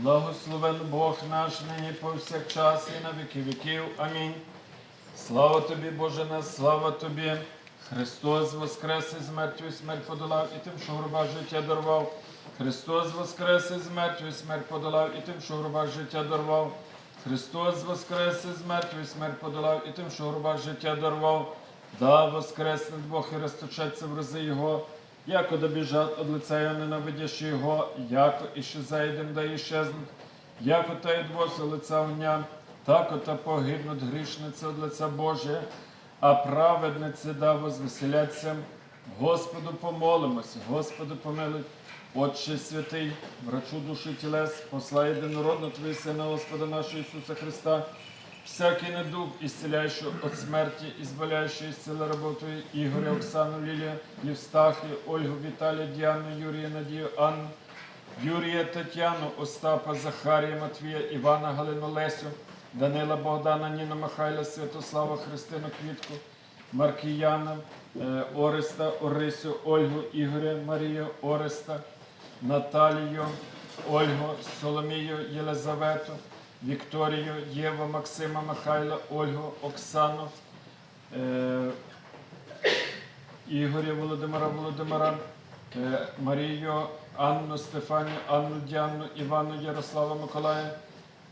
Благословен Бог наш нині повсякчас і на віки віків. Амінь. Слава тобі, Боже наш, слава тобі. Христос воскрес із мертвю смерть подолав, і тим, що гроба життя дарував. Христос воскрес із мертвю і смерть подолав, і тим, що гроба життя дарував. Христос воскрес із мертвю і смерть подолав, і тим, що гроба життя дарував. Да, воскресне Бог і розточеться в рази Його, яко добіжать од Його ненавидящі Його, яко іще зайдем, да іщезнуть, яко та й двоси лиця огня, так ота погибнуть грішниці од лиця Божия, а праведниці да возвеселяться. Господу помолимося, Господу помилуй. Отче святий, врачу душі тілес, посла єдинородно Твої Сина Господа нашого Ісуса Христа, всякий недуг, ісцеляючий от смерті, із сили рабов Твоїх, Ігоря, Оксану, Лілія, Євстахію, Ольгу, Віталія, Діану, Юрія, Надію, Анну, Юрія, Тетяну, Остапа, Захарія, Матвія, Івана, Галину, Лесю, Данила, Богдана, Ніна, Михайла, Святослава, Христину, Квітку, Маркіяна, е, Ореста, Орисю, Ольгу, Ігоря, Марію, Ореста, Наталію, Ольгу, Соломію, Єлизавету, Вікторію, Єву, Максима, Михайла, Ольгу, Оксану, е, Ігоря Володимира Володимира, е, Марію, Анну, Стефанію, Анну Діану, Івану, Ярослава Миколая,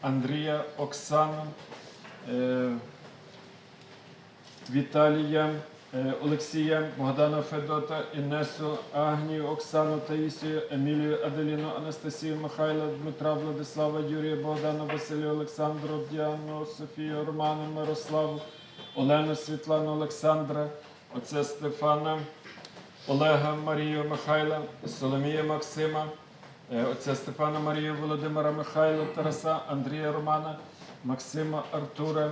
Андрія, Оксану, е, Віталія, Олексія, Богдана Федота, Інесу, Агнію, Оксану, Таїсію, Емілію, Аделіну, Анастасію, Михайла, Дмитра, Владислава, Юрія, Богдана, Василію, Олександру, Діану, Софію, Роману, Мирославу, Олену, Світлану, Олександра, отця Стефана, Олега, Марію, Михайла, Соломія, Максима, е, отця Степана, Марію, Володимира, Михайла, Тараса, Андрія, Романа, Максима, Артура, е,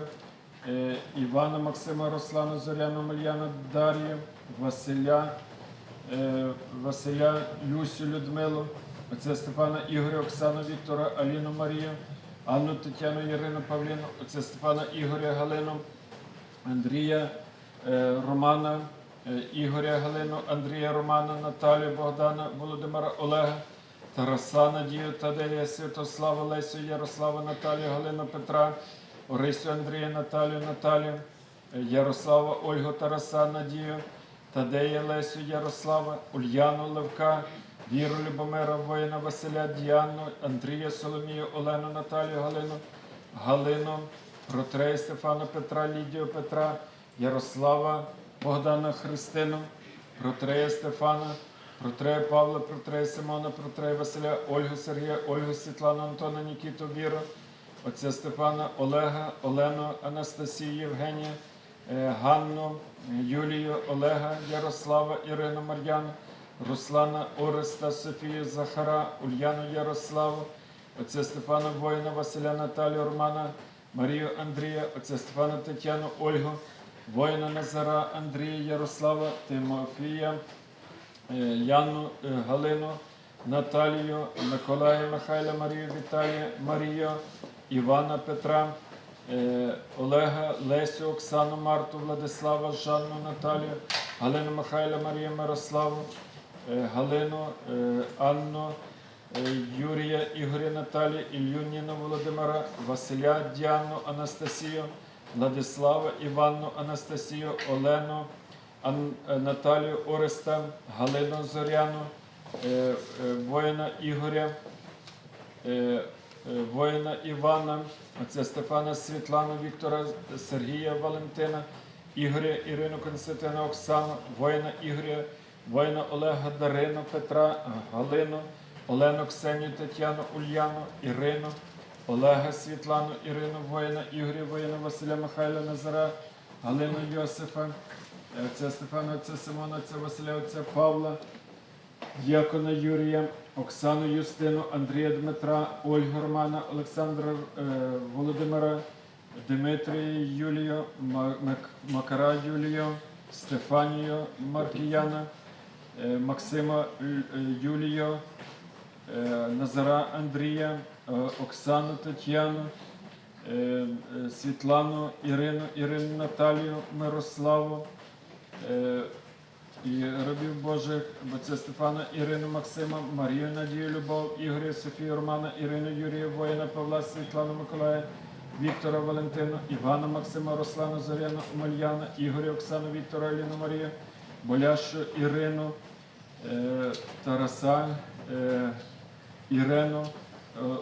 Івана, Максима, Руслана, Зоряну, Мальяна, Дар'ю, Василя, е, Василя, Люсю, Людмилу, отця Степана, Ігоря, Оксану, Віктора, Аліну, Марію, Анну, Тетяну, Ірину, Павліну, отця Степана, Ігоря, Галину, Андрія, е, Романа, е, Ігоря Галину, Андрія Романа, Наталію, Богдана, Володимира Олега, Тараса Надію, Тадея, Святослава, Лесю, Ярослава, Наталію, Галину, Петра, Орисю, Андрія, Наталію, Наталію, Ярослава, Ольгу, Тараса, Надію, Тадея, Лесю, Ярослава, Ульяну, Левка, Віру, Любомира, воїна, Василя, Діану, Андрія, Соломію, Олену, Наталію, Галину, Галину, Протрея Стефана Петра, Лідію Петра, Ярослава, Богдана Христину, Протрея Стефана, Протрея Павла, Протрея Симона, Протрея Василя, Ольгу Сергія, Ольгу Світлану, Антона, Нікіту, Віру, отця Стефана, Олега, Олену, Анастасію, Євгенія, е, Ганну, е, Юлію, Олега, Ярослава, Ірину, Мар'яну, Руслана, Ореста, Софію, Захара, Ульяну, Ярославу, отця Стефана Воїна, Василя Наталію, Романа, Марію Андрія, отця Стефана Тетяну, Ольгу, воїна Назара, Андрія, Ярослава, Тимофія, е, Яну, Галину, Наталію, Миколая, Михайла, Марію, Віталія, Марію, Івана Петра, е, Олега, Лесю, Оксану, Марту, Владислава, Жанну, Наталію, Галину Михайла, Марію, Мирославу, е, Галину, е, Анну, Юрія, Ігоря, Наталію, Ілью, Ніну, Володимира, Василя, Діану, Анастасію, Владислава, Іванну, Анастасію, Олену, Наталію, Ореста, Галину, Зоряну, воїна Ігоря, воїна Івана, отця Стефана Світлану, Віктора, Сергія, Валентина, Ігоря, Ірину, Константина, Оксану, воїна Ігоря, воїна Олега, Дарину, Петра, Галину, Олену, Ксенію, Тетяну, Ульяну, Ірину, Олега, Світлану, Ірину, воїна Ігоря, воїна Василя Михайла Назара, Галину Йосифа, е, отця Стефана, отця Симона, отця Василя, отця Павла, Діакона Юрія, Оксану Юстину, Андрія Дмитра, Ольгу Романа, Олександра е, Володимира, Дмитрія Юлію, Макара Юлію, Стефанію Маркіяна, е, Максима е, Юлію, е, Назара Андрія, е, Оксану Тетяну, е, е, Світлану Ірину, Ірину Наталію, Мирославу. е, і рабів Божих, Отця Стефана, Ірину Максима, Марію Надію Любов, Ігоря Софію Романа, Ірину Юрія Воїна, Павла Світлану Миколая, Віктора Валентину, Івана Максима, Руслана Зоряна, Омельяна, Ігоря Оксану, Віктора Аліну Марію, Боляшу Ірину, е, Тараса, е, Ірену. е, е,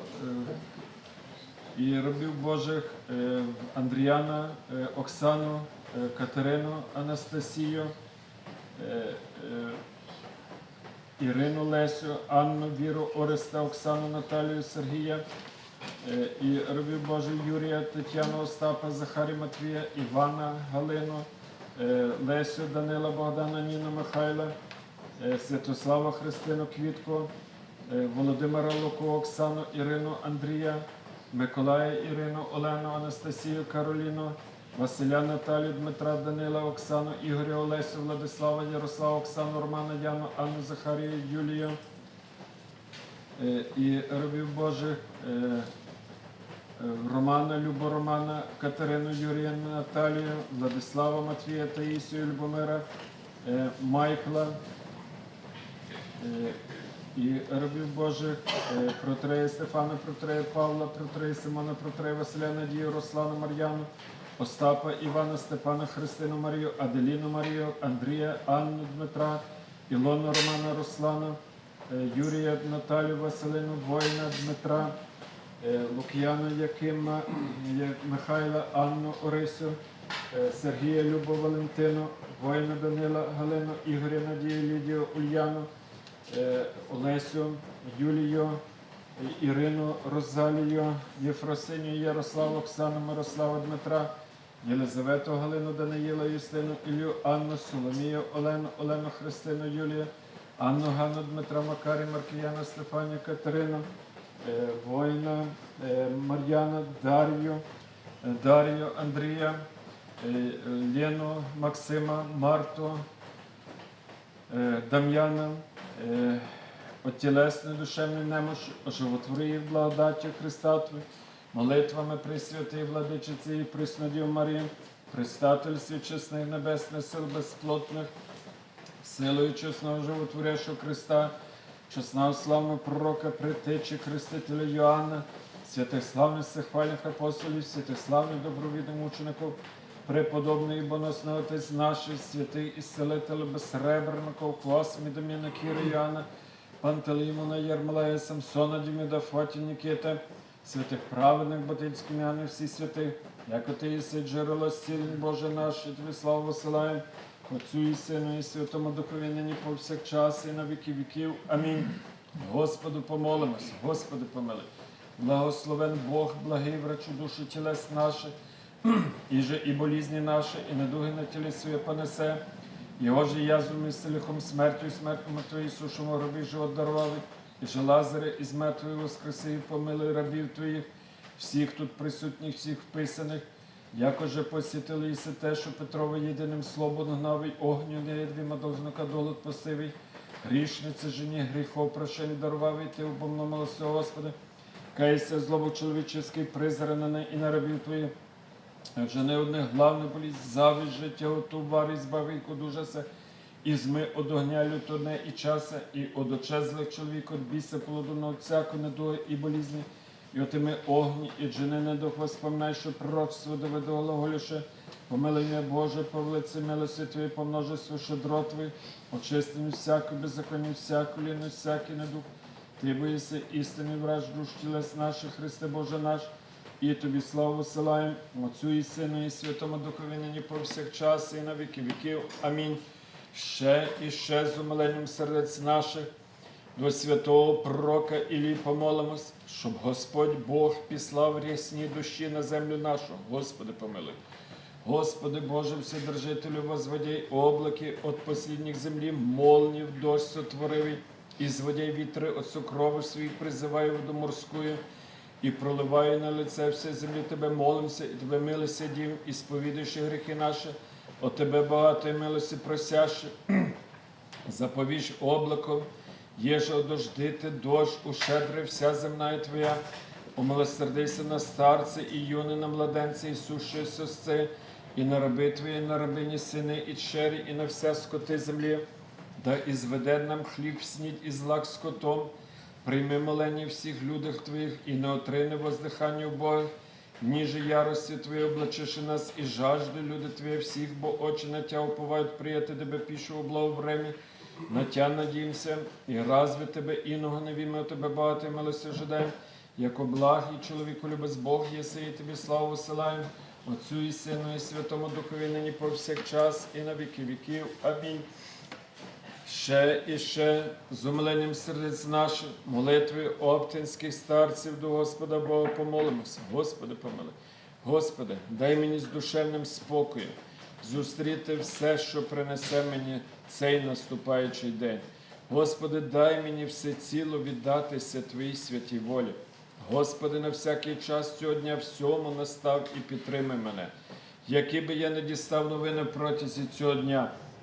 і рабів Божих е, Андріана, е, Оксану, Катерину Анастасію, Ірину Лесю, Анну Віру, Ореста, Оксану Наталію, Сергія, е, і рабів Божих Юрія, Тетяну Остапа, Захарі Матвія, Івана Галину, е, Лесю, Данила, Богдана, Ніну, Михайла, е, Святослава Христину Квітку, е, Володимира Луку, Оксану, Ірину, Андрія, Миколая Ірину, Олену, Анастасію, Кароліну, Василя Наталію, Дмитра, Данила, Оксану, Ігоря, Олесю, Владислава, Ярослава, Оксану, Романа, Яну, Анну, Захарію, Юлію е, і рабів Божих. е, Романа, Любо Романа, Катерину Юрія, Наталію, Владислава Матвія, Таїсію, Любомира, е, Майкла, і рабів Божих, протрея Стефана, протрея Павла, протрея Симона, протрея Василя Надію, Руслана Мар'яну, Остапа, Івана, Степана, Христину Марію, Аделіну Марію, Андрія, Анну Дмитра, Ілону Романа, Руслана, е, Юрія, Наталю, Василину, Воїна, Дмитра, е, Лук'яна Якима, Михайла, Анну Орисю, е, Сергія Любу Валентину, воїна Данила Галину, Ігоря Надію, Лідію Ульяну, е, Олесю, Юлію, е, Ірину Розалію, Єфросинію, Ярославу, Оксану, Мирослава Дмитра, Єлизавету Галину, Даниїла, Юстину, Ілью, Анну, Соломію, Олену, Олену Христину, Юлію, Анну, Ганну, Дмитра, Макарі, Маркіяна, Стефанію, Катерину, е, воїна е, Мар'яна, Дар'ю, е, Дар'ю, Андрія, Лену, Максима, Марту, Дам'яна, е, от тілесної душевної немощі, оживотвори благодаттю Христа Твої, молитвами Пресвятої Владичиці і Преснодів Марії, Пристательстві чесних небесних сил безплотних, силою чесного животворящого Христа, чесного славного пророка, притечі Хрестителя Йоанна, святих славних всехвальних апостолів, святих славних добровідних мучеників, преподобний і боносний Отець наш, святий ісцелитель безсребреников, Квасмі Доміна Кіра Йоанна, Пантелеймона Єрмолея, Самсона, Діміда, Фаті, Нікіта, святих праведних Батицьких м'яних всі святих, як ти єси джерело стілень Боже наш, і тобі славу висилаємо, Отцю і Сину, і Святому Духові нині повсякчас, і на віки віків. Амінь. Господу помолимося, Господи помилуй. Благословен Бог, благий врачу душі тілес наших, і же і болізні наші, і недуги на тілі своє понесе. Його же язвами лихом смертю, і смертю мертвої сушому гробі живот дарували, і же Лазаре із мертвої воскреси, і помилуй рабів твоїх, всіх тут присутніх, всіх вписаних, якоже посітили і се те, що Петрове єдиним словом гнав, і огню неєдвіма должника долот посивий, грішниці жені гріхов прощень дарував, і ти обомно милости, Господи, кайся злобу чоловіческий призранений і на рабів твоїх, Адже не одне главне болість, завість життя, оту вари, збави, дужася, і зми од огня лютоне і часа, і од очезлих чоловік, от біса полудоного всяку недуги і болізні, і отими огні, і джини не дух воспоминай, що пророчство доведе глаголюше, помилуй мене, Боже, по велиці милості Твої, по множеству щедро Твої, очисти всяку беззаконні, всяку ліну, всякий недух. Ти боїся істини враж душ тілес наших, Христе Боже наш, і тобі славу висилаємо, Отцю і Сину, і Святому Духові нині повсякчас, і на віки віків. Амінь. Ще і ще з умиленням сердець наших до святого пророка Іллі помолимось, щоб Господь Бог післав рясні душі на землю нашу. Господи, помилуй. Господи Боже, Вседержителю, возводяй облаки от послідніх землі, молнів, дощ сотворивий, і зводяй вітри от сокровищ своїх, призиваю воду морською, і проливаю на лице все землі, Тебе молимося, і Тебе милися дім, і сповідуючи гріхи наші, от Тебе багатої милості просяще, заповіж облаком, єже одождити дощ, ущедри вся земна і Твоя, умилосердися на старці і юни, на младенці, і суші сосці, і на раби Твої, і на рабині сини, і чері, і на вся скоти землі, да і зведе нам хліб снідь і злак скотом, прийми молені всіх людях Твоїх, і не отрини воздихання убогих, ніже ярості Твої облачиши нас, і жажди люди Твої всіх, бо очі на Тя уповають прияти Тебе пішу у благовремі, на Тя надіємося, і разве Тебе іного не віме у Тебе багато милості ожидаємо, як благ і чоловіку любець Бог єси, і Тобі славу висилаємо, Отцю і Сину, і Святому Духові нині повсякчас, і на віки віків. Амінь. Ще і ще з умиленням сердець наших, молитви оптинських старців до Господа Бога помолимося. Господи, помили. Господи, дай мені з душевним спокоєм зустріти все, що принесе мені цей наступаючий день. Господи, дай мені все ціло віддатися Твоїй святій волі. Господи, на всякий час цього дня всьому настав і підтримай мене. Які би я не дістав новини протязі цього дня,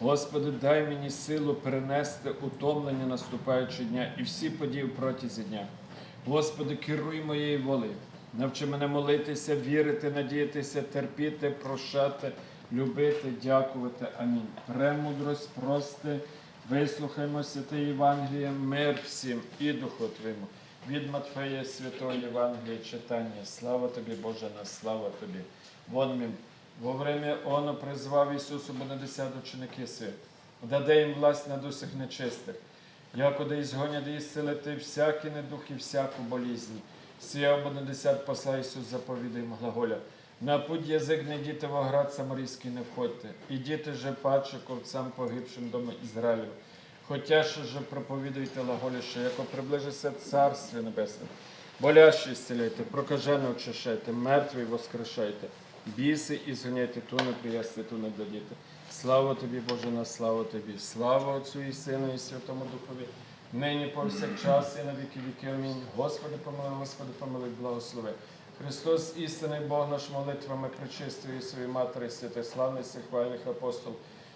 Господи, дай мені силу перенести утомлення наступаючого дня і всі події протязі дня. Господи, керуй моєю волею. Навчи мене молитися, вірити, надіятися, терпіти, прощати, любити, дякувати. Амінь. Премудрость, прости, вислухаймо святе Євангеліє, мир всім і Духу Твоєму. Від Матфея Святого Євангелія читання. Слава тобі, Боже, на слава тобі. Вон він. Во время оно призвав Ісусу Бонадесят ученики си, даде їм власть над усіх нечистих, якоди ізгонять і зцілити всякий недух і всяку болізнь. Сія Бонадесят посла Ісус заповідає їм глаголя. На путь язик не діти в оград самарійський не входьте, і діти же паче ковцям погибшим дому Ізраїлю. Хотя що же проповідуйте глаголі, що яко приближиться Царстві Небесне. Болящі зціляйте, прокажене очищайте, мертві воскрешайте, біси і зганяйте, ту неприясти, ту не. Слава тобі, Боже, на славу тобі, слава Отцю і Сину, і Святому Духові, нині повсякчас і на віки віки. Амінь. Господи, помилуй, Господи, помилуй, благослови. Христос, істинний Бог наш молитвами причистої своєї матері, святих славних, всіх хвальних апостол,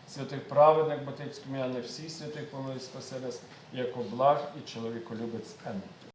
святих праведних, батьківських ім'я, всіх святих помилуй, спаси нас, як благ і чоловіколюбець. Амінь.